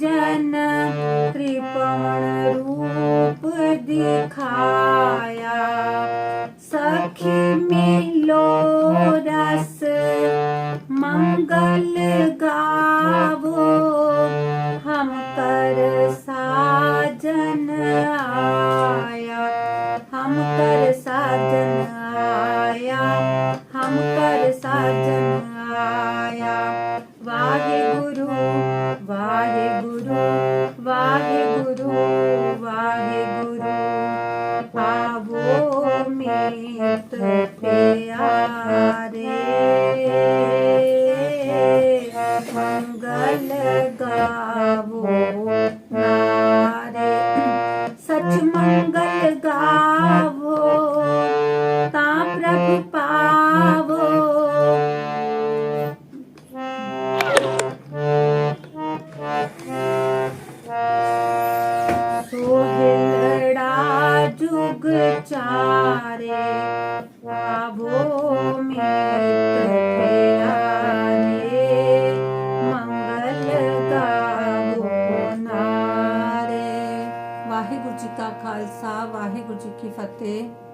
जन कृपण रूप दिखाया। सखी मिलो रस, मंगल गावो, हम कर साजन आया। हम कर साजन आया, हम कर साजन आया। वाहे गुरु मित प्यारे हाँ, भूमि मंगल का जी का खालसा वाहिगुरु जी की फतेह।